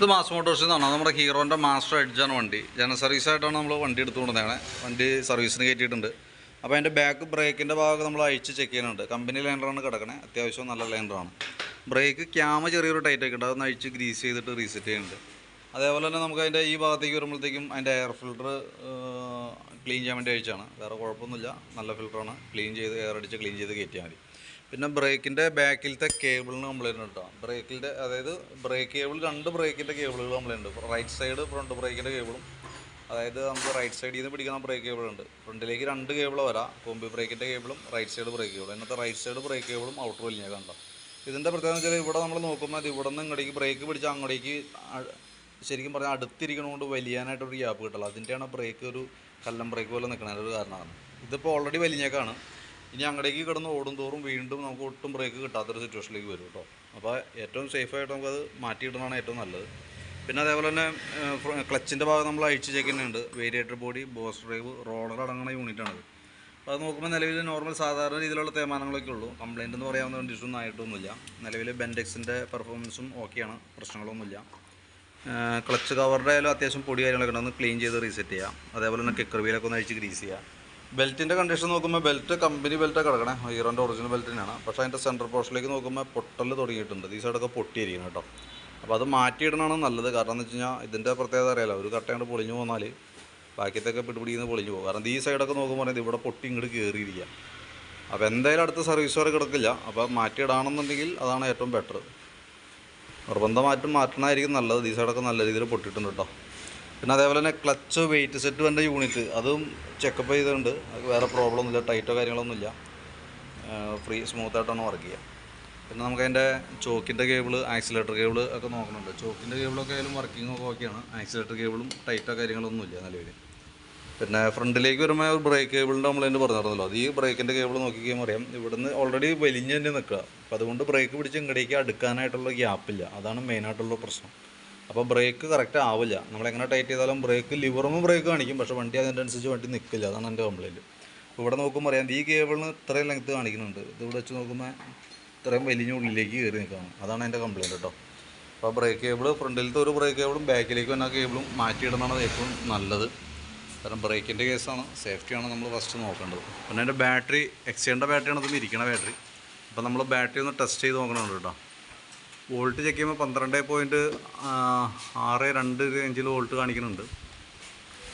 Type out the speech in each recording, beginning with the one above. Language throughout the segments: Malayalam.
ഇത് മാസ് മോട്ടോഴ്സിൽ നിന്നാണ് നമ്മുടെ ഹീറോന്റെ മാസ്റ്റർ എഡ്ജാണ് വണ്ടി. ജനറൽ സർവീസ് ആയിട്ടാണ് നമ്മൾ വണ്ടി എടുത്തുകൊണ്ടിരുന്നത് വണ്ടി സർവീസിന് കയറ്റിയിട്ടുണ്ട്. അപ്പോൾ അതിന്റെ ബാക്ക് ബ്രേക്കിന്റെ ഭാഗം നമ്മൾ അഴിച്ച് ചെക്ക് ചെയ്യുന്നുണ്ട്. കമ്പനി ലൈനറാണ് കിടക്കണേ. അത്യാവശ്യം നല്ല ലൈനറാണ് ബ്രേക്ക് ക്യാമ ചെറിയൊരു ടൈറ്റ് ഒക്കെ ഉണ്ട് അതൊന്ന് അഴിച്ച് ഗ്രീസ് ചെയ്തിട്ട് റീസെറ്റ് ചെയ്യുന്നുണ്ട്. അതേപോലെ തന്നെ നമുക്ക് അതിന്റെ ഈ ഭാഗത്തേക്ക് വരുമ്പോഴത്തേക്കും അതിന്റെ എയർ ഫിൽട്ടർ ക്ലീൻ ചെയ്യാൻ വേണ്ടി അഴിച്ചാണ്. വേറെ കുഴപ്പമൊന്നുമില്ല. നല്ല ഫിൽട്ടറാണ് ക്ലീൻ ചെയ്ത് എയർ അടിച്ച് ക്ലീൻ ചെയ്ത് കയറ്റിയാൽ മതി. പിന്നെ ബ്രേക്കിന്റെ ബാക്കിലത്തെ കേബിളിന് കംപ്ലൈന്റ് കിട്ടാം ബ്രേക്കിന്റെ അതായത് ബ്രേക്ക് കേബിൾ രണ്ട് ബ്രേക്കിന്റെ കേബിളുകൾ കംപ്ലൈന്റ് ഉണ്ട്. റൈറ്റ് സൈഡ് ഫ്രണ്ട് ബ്രേക്കിന്റെ കേബിളും അതായത് നമുക്ക് റൈറ്റ് സൈഡിൽ നിന്ന് പിടിക്കുന്ന ബ്രേക്ക് കേബിൾ ഉണ്ട്. ഫ്രണ്ടിലേക്ക് രണ്ട് കേബിൾ വരാം. കോമ്പി ബ്രേക്കിന്റെ കേബിളും റൈറ്റ് സൈഡ് ബ്രേക്ക് കേബിളും ഇന്നത്തെ റൈറ്റ് സൈഡ് ബ്രേക്ക് കേബിളും ഔട്ടർ വലിയ കണ്ടോ. ഇതിന്റെ പ്രത്യേകത വെച്ചാൽ ഇവിടെ നമ്മൾ നോക്കുമ്പോൾ ഇവിടെ നിന്ന് ഇങ്ങോട്ടേക്ക് ബ്രേക്ക് പിടിച്ച് അങ്ങോട്ടേക്ക് ശരിക്കും പറഞ്ഞാൽ അടുത്തിരിക്കണോണ്ട് വലിയാനായിട്ട് ഒരു ഗ്യാപ്പ് കിട്ടില്ല അതിന്റെയാണ് ബ്രേക്ക് ഒരു കല്ലം ബ്രേക്ക് പോലെ നിൽക്കണതിന്റെ ഒരു കാരണമാണ്. ഇതിപ്പോൾ ഓൾറെഡി വലിഞ്ഞേക്കാണ്. ഇനി അങ്ങടേക്ക് കിടന്ന് ഓടും തോറും വീണ്ടും നമുക്ക് ഒട്ടും ബ്രേക്ക് കിട്ടാത്തൊരു സിറ്റുവേഷനിലേക്ക് വരും കേട്ടോ അപ്പോൾ ഏറ്റവും സേഫായിട്ട് നമുക്കത് മാറ്റിയിടുന്നതാണ് ഏറ്റവും നല്ലത്. പിന്നെ അതേപോലെ തന്നെ ക്ലച്ചിന്റെ ഭാഗം നമ്മൾ അഴിച്ച് ചേക്കുന്നുണ്ട് variator body boss drive roller അടങ്ങുന്ന യൂണിറ്റാണത് അപ്പോൾ അത് നോക്കുമ്പോൾ നിലവിൽ നോർമൽ സാധാരണ രീതിയിലുള്ള തേമാനങ്ങളൊക്കെ ഉള്ളൂ. കംപ്ലൈന്റ് എന്ന് പറയാവുന്ന കണ്ടീഷനൊന്നും ആയിട്ടൊന്നുമില്ല. നിലവിൽ ബെൻഡെക്സിന്റെ പെർഫോമൻസും ഓക്കെയാണ് പ്രശ്നങ്ങളൊന്നുമില്ല. ക്ലച്ച് കവറുടെ ആയാലും അത്യാവശ്യം പൊടി കാര്യങ്ങളൊക്കെ ഉണ്ടെന്ന് ക്ലീൻ ചെയ്ത് റീസെറ്റ് ചെയ്യാം. അതേപോലെ തന്നെ കിക്കർ വീലൊക്കെ ഒന്ന് അഴിച്ച് ഗ്രീസ് ചെയ്യാം. ബെൽറ്റിന്റെ കണ്ടീഷൻ നോക്കുമ്പോൾ ബെൽറ്റ് കമ്പനി ബെൽറ്റ് കിടക്കണേ. ഹീറോന്റെ ഒറിജിനൽ ബെൽറ്റ് തന്നെയാണ്. പക്ഷേ അതിന്റെ സെന്റർ പോർഷനിലേക്ക് നോക്കുമ്പോൾ പൊട്ടൽ തുടങ്ങിയിട്ടുണ്ട്. ഈ സൈഡൊക്കെ പൊട്ടിയിരിക്കണം കേട്ടോ. അപ്പോൾ അത് മാറ്റിയിടണമാണ് നല്ലത്. കാരണം എന്ന് വെച്ച് കഴിഞ്ഞാൽ ഇതിന്റെ പ്രത്യേകത അറിയാലോ. ഒരു കട്ടയാണ്ട് പൊളിഞ്ഞു പോന്നാൽ ബാക്കിയത്തൊക്കെ പിടിപിടിയിൽ പൊളിഞ്ഞു പോകും. കാരണം ഈ സൈഡൊക്കെ നോക്കുമ്പോൾ പറയുന്നത് ഇവിടെ പൊട്ടി ഇങ്ങോട്ട് കയറിയിരിക്കുക അപ്പോൾ എന്തായാലും അടുത്ത സർവീസ് വരെ കിടക്കില്ല. അപ്പോൾ മാറ്റിയിടാണെന്നുണ്ടെങ്കിൽ അതാണ് ഏറ്റവും ബെറ്റർ നിർബന്ധമായിട്ടും മാറ്റണമായിരിക്കും നല്ലത്. ഈ സൈഡൊക്കെ നല്ല രീതിയിൽ പൊട്ടിയിട്ടുണ്ട് കേട്ടോ. പിന്നെ അതേപോലെ തന്നെ ക്ലച്ച് വെയിറ്റ് സെറ്റ് വേണ്ട യൂണിറ്റ് അതും ചെക്കപ്പ് ചെയ്തിട്ടുണ്ട്. അത് വേറെ പ്രോബ്ലം ഒന്നുമില്ല. ടൈറ്റോ കാര്യങ്ങളൊന്നുമില്ല. ഫ്രീ സ്മൂത്തായിട്ടാണ് വർക്ക് ചെയ്യുക. പിന്നെ നമുക്ക് അതിന്റെ ചോക്കിന്റെ കേബിൾ ആക്സിലേറ്റർ കേബിൾ ഒക്കെ നോക്കുന്നുണ്ട് ചോക്കിന്റെ കേബിളൊക്കെ ആയാലും വർക്കിംഗ് ഒക്കെ ഓക്കെയാണ് ആക്സിലേറ്റർ കേബിളും ടൈറ്റോ കാര്യങ്ങളൊന്നുമില്ല നിലവിൽ. പിന്നെ ഫ്രണ്ടിലേക്ക് വരുമ്പോൾ ബ്രേക്ക് കേബിളിന്റെ തന്നെ പറഞ്ഞിരുന്നല്ലോ അത് ഈ ബ്രേക്കിന്റെ കേബിൾ നോക്കി കഴിയുമ്പോൾ അറിയാം ഇവിടുന്ന് ഓൾറെഡി വലിഞ്ഞ് തന്നെ നിൽക്കുക. അപ്പോൾ അതുകൊണ്ട് ബ്രേക്ക് പിടിച്ച് ഇങ്ങടേക്ക് അടുക്കാനായിട്ടുള്ള ഗ്യാപ്പില്ല അതാണ് മെയിനായിട്ടുള്ള പ്രശ്നം. അപ്പോൾ ബ്രേക്ക് കറക്റ്റ് ആവില്ല. നമ്മളെങ്ങനെ ടൈറ്റ് ചെയ്താലും ബ്രേക്ക് ലിവറും ബ്രേക്ക് കാണിക്കും. പക്ഷേ വണ്ടി അതിന്റെ അനുസരിച്ച് വണ്ടി നിൽക്കില്ല അതാണ് എന്റെ കംപ്ലൈന്റ് ഇപ്പോൾ ഇവിടെ നോക്കുമ്പോൾ അറിയാം ഈ കേബിളിന് ഇത്രയും ലെങ്ത്ത് കാണിക്കുന്നുണ്ട്. ഇതിവിടെ വെച്ച് നോക്കുമ്പോൾ ഇത്രയും വലിയ ഉള്ളിലേക്ക് കയറി നിൽക്കുകയാണ്. അതാണ് എന്റെ കംപ്ലൈന്റ് കേട്ടോ അപ്പോൾ ബ്രേക്ക് കേബിൾ ഫ്രണ്ടിലത്തെ ഒരു ബ്രേക്ക് കേബിളും ബാക്കിലേക്ക് വന്ന കേബിളും മാറ്റിയിടുന്നതാണ് ഏറ്റവും നല്ലത്. കാരണം ബ്രേക്കിന്റെ കേസാണ് സേഫ്റ്റിയാണ് നമ്മൾ ഫസ്റ്റ് നോക്കേണ്ടത്. പിന്നെ എന്റെ ബാറ്ററി എക്സേന്റെ ബാറ്ററിയാണ് ഇതിൽ ഇരിക്കണ ബാറ്ററി അപ്പോൾ നമ്മൾ ബാറ്ററി ഒന്ന് ടെസ്റ്റ് ചെയ്ത് നോക്കണമുണ്ട് കേട്ടോ വോൾട്ട് ചെക്ക് ചെയ്യുമ്പോൾ പന്ത്രണ്ട് പോയിന്റ് ആറ് രണ്ട് റേഞ്ചിൽ വോൾട്ട് കാണിക്കുന്നുണ്ട്.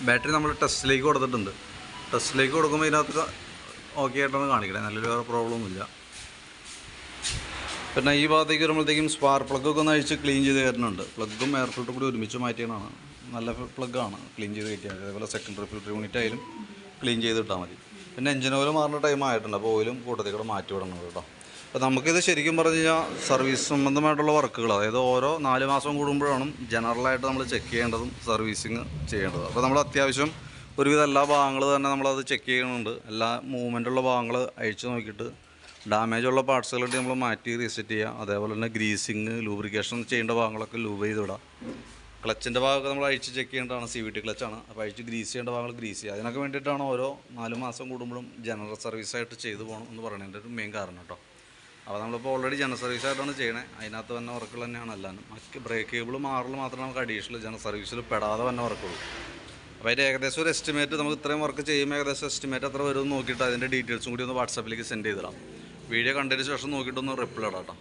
ബാറ്ററി നമ്മൾ ടെസ്റ്റിലേക്ക് കൊടുത്തിട്ടുണ്ട്. ടെസ്റ്റിലേക്ക് കൊടുക്കുമ്പോൾ ഇതിനകത്ത് ഓക്കെ ആയിട്ടാണ് കാണിക്കണേ നല്ലൊരു വേറെ പ്രോബ്ലം ഒന്നുമില്ല. പിന്നെ ഈ ഭാഗത്തേക്ക് വരുമ്പോഴത്തേക്കും സ്പാർ പ്ലഗൊക്കെ ഒന്ന് അഴിച്ച് ക്ലീൻ ചെയ്ത് തരുന്നുണ്ട്. പ്ലഗും എയർ ഫിൽറ്റർ കൂടി ഒരുമിച്ച് മാറ്റിയതാണ്. നല്ല പ്ലഗാണ് ക്ലീൻ ചെയ്ത് കയറ്റിയാൽ അതേപോലെ സെക്കൻഡറി ഫിൽറ്റർ യൂണിറ്റ് ആയാലും ക്ലീൻ ചെയ്ത് ഇട്ടാൽ മതി. പിന്നെ എഞ്ചിൻ ഓയിൽ മാറുന്ന ടൈം ആയിട്ടുണ്ട്. അപ്പോൾ ഓയിലും കൂട്ടത്തിൽ കൂടെ മാറ്റി വിടണം കേട്ടോ. അപ്പോൾ നമുക്കിത് ശരിക്കും പറഞ്ഞു കഴിഞ്ഞാൽ സർവീസ് സംബന്ധമായിട്ടുള്ള വർക്കുകൾ അതായത് ഓരോ നാല് മാസം കൂടുമ്പോഴാണ് ജനറലായിട്ട് നമ്മൾ ചെക്ക് ചെയ്യേണ്ടതും സർവീസിങ് ചെയ്യേണ്ടതും. അപ്പോൾ നമ്മൾ അത്യാവശ്യം ഒരുവിധം എല്ലാ ഭാഗങ്ങൾ തന്നെ നമ്മളത് ചെക്ക് ചെയ്യുന്നുണ്ട്. എല്ലാ മൂവ്മെന്റുള്ള ഭാഗങ്ങൾ അഴിച്ചു നോക്കിയിട്ട് ഡാമേജ് ഉള്ള പാർട്സുകളുണ്ട് നമ്മൾ മാറ്റി റീസെറ്റ് ചെയ്യുക അതേപോലെ തന്നെ ഗ്രീസിങ് ലൂബ്രിക്കേഷൻ ചെയ്യേണ്ട ഭാഗങ്ങളൊക്കെ ലൂബ് ചെയ്ത് വിടാം. ക്ലച്ചിന്റെ ഭാഗമൊക്കെ നമ്മൾ അഴിച്ച് ചെക്ക് ചെയ്യേണ്ടതാണ് സി വി ടി ക്ലച്ചാണ് അപ്പോൾ അഴിച്ച് ഗ്രീസ് ചെയ്യേണ്ട ഭാഗങ്ങൾ ഗ്രീസ് ചെയ്യുക അതിനൊക്കെ വേണ്ടിയിട്ടാണ് ഓരോ നാല് മാസം കൂടുമ്പോഴും ജനറൽ സർവീസായിട്ട് ചെയ്തു പോകണം എന്ന് പറയുന്നതിന്റെ ഒരു മെയിൻ കാരണം കേട്ടോ അപ്പോൾ നമ്മളിപ്പോൾ ഓൾറെഡി ജനറൽ സർവീസായിട്ടാണ് ചെയ്യണേ. അതിനകത്ത് തന്നെ വർക്കുകൾ തന്നെയാണ് എല്ലാവരും. മറ്റ് ബ്രേക്ക് കേബിൾ മാറൽ മാത്രമേ നമുക്ക് അഡീഷണൽ ജനറൽ സർവീസിൽ പെടാതെ തന്നെ വർക്കുള്ളൂ അപ്പോൾ അതിന്റെ ഏകദേശം ഒരു എസ്റ്റിമേറ്റ് നമുക്ക് ഇത്രയും വർക്ക് ചെയ്യുമ്പോൾ ഏകദേശം എസ്റ്റിമേറ്റ് എത്ര വരും എന്ന് നോക്കിയിട്ട് അതിന്റെ ഡീറ്റെയിൽസും കൂടി ഒന്ന് വാട്സാപ്പിലേക്ക് സെൻഡ് ചെയ്തിടാം വീഡിയോ കണ്ടതിന് ശേഷം നോക്കിയിട്ടൊന്ന് റിപ്ലൈ ഇടാം